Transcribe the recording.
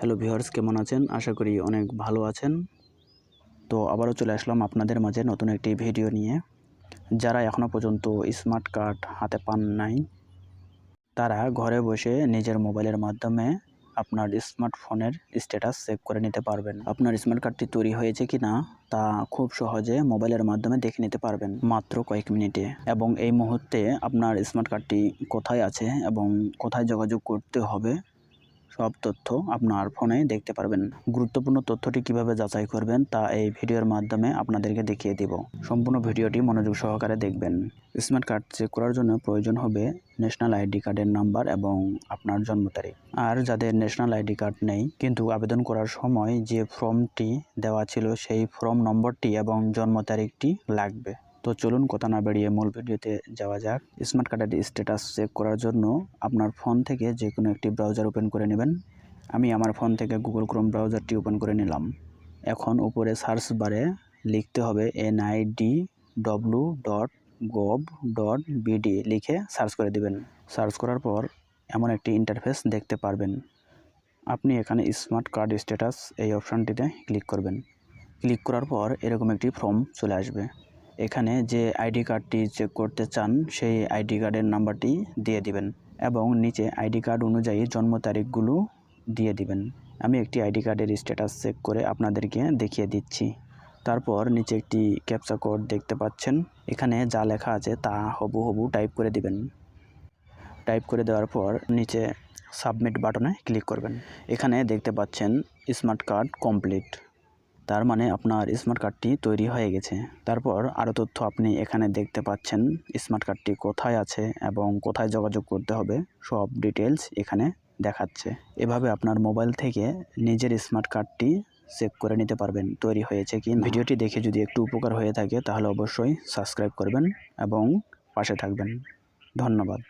Hello viewers, কেমন আছেন? আশা করি অনেক ভালো আছেন। তো আবারও চলে আসলাম আপনাদের মাঝে নতুন একটি ভিডিও নিয়ে। যারা এখনও পর্যন্ত স্মার্ট কার্ড হাতে পান নাই, তারা ঘরে বসে নিজের মোবাইলের মাধ্যমে আপনার স্মার্টফোনের স্ট্যাটাস চেক করে নিতে পারবেন। আপনার স্মার্ট কার্ডটি তৈরি হয়েছে কি না তা খুব সহজে মোবাইলের মাধ্যমে দেখে নিতে পারবেন মাত্র কয়েক মিনিটে। এবং এই মুহূর্তে আপনার স্মার্ট কার্ডটি কোথায় আছে এবং কোথায় যোগাযোগ করতে হবে সব তথ্য আপনার ফোনে দেখতে পারবেন। গুরুত্বপূর্ণ তথ্যটি কীভাবে যাচাই করবেন তা এই ভিডিওর মাধ্যমে আপনাদেরকে দেখিয়ে দিব। সম্পূর্ণ ভিডিওটি মনোযোগ সহকারে দেখবেন। স্মার্ট কার্ড চেক করার জন্য প্রয়োজন হবে ন্যাশনাল আইডি কার্ডের নাম্বার এবং আপনার জন্ম তারিখ। আর যাদের ন্যাশনাল আইডি কার্ড নেই, কিন্তু আবেদন করার সময় যে ফর্মটি দেওয়া ছিল সেই ফর্ম নম্বরটি এবং জন্ম তারিখটি লাগবে। তো চলুন কথা না বেরিয়ে মূল ভিডিওতে যাওয়া যাক। স্মার্ট কার্ডের স্ট্যাটাস চেক করার জন্য আপনার ফোন থেকে যে কোনো একটি ব্রাউজার ওপেন করে নেবেন। আমি আমার ফোন থেকে গুগল ক্রোম ব্রাউজারটি ওপেন করে নিলাম। এখন উপরে সার্চ বারে লিখতে হবে NID W dot gov dot BD লিখে সার্চ করে দিবেন। সার্চ করার পর এমন একটি ইন্টারফেস দেখতে পারবেন। আপনি এখানে স্মার্ট কার্ড স্ট্যাটাস এই অপশানটিতে ক্লিক করবেন। ক্লিক করার পর এরকম একটি ফর্ম চলে আসবে। এখানে যে আইডি কার্ডটি চেক করতে চান, সেই আইডি কার্ডের নাম্বারটি দিয়ে দিবেন এবং নিচে আইডি কার্ড অনুযায়ী জন্ম তারিখগুলো দিয়ে দিবেন। আমি একটি আইডি কার্ডের স্ট্যাটাস চেক করে আপনাদেরকে দেখিয়ে দিচ্ছি। তারপর নিচে একটি ক্যাপচা কোড দেখতে পাচ্ছেন। এখানে যা লেখা আছে তা হবু হবু টাইপ করে দিবেন। টাইপ করে দেওয়ার পর নিচে সাবমিট বাটনে ক্লিক করবেন। এখানে দেখতে পাচ্ছেন স্মার্ট কার্ড কমপ্লিট তার মানে আপনার স্মার্ট কার্ডটি তৈরি হয়ে গেছে। তারপর আরও তথ্য আপনি এখানে দেখতে পাচ্ছেন স্মার্ট কার্ডটি কোথায় আছে এবং কোথায় যোগাযোগ করতে হবে, সব ডিটেলস এখানে দেখাচ্ছে। এভাবে আপনার মোবাইল থেকে নিজের স্মার্ট কার্ডটি চেক করে নিতে পারবেন, তৈরি হয়েছে কি ভিডিওটি দেখে যদি একটু উপকার হয়ে থাকে, তাহলে অবশ্যই সাবস্ক্রাইব করবেন এবং পাশে থাকবেন। ধন্যবাদ।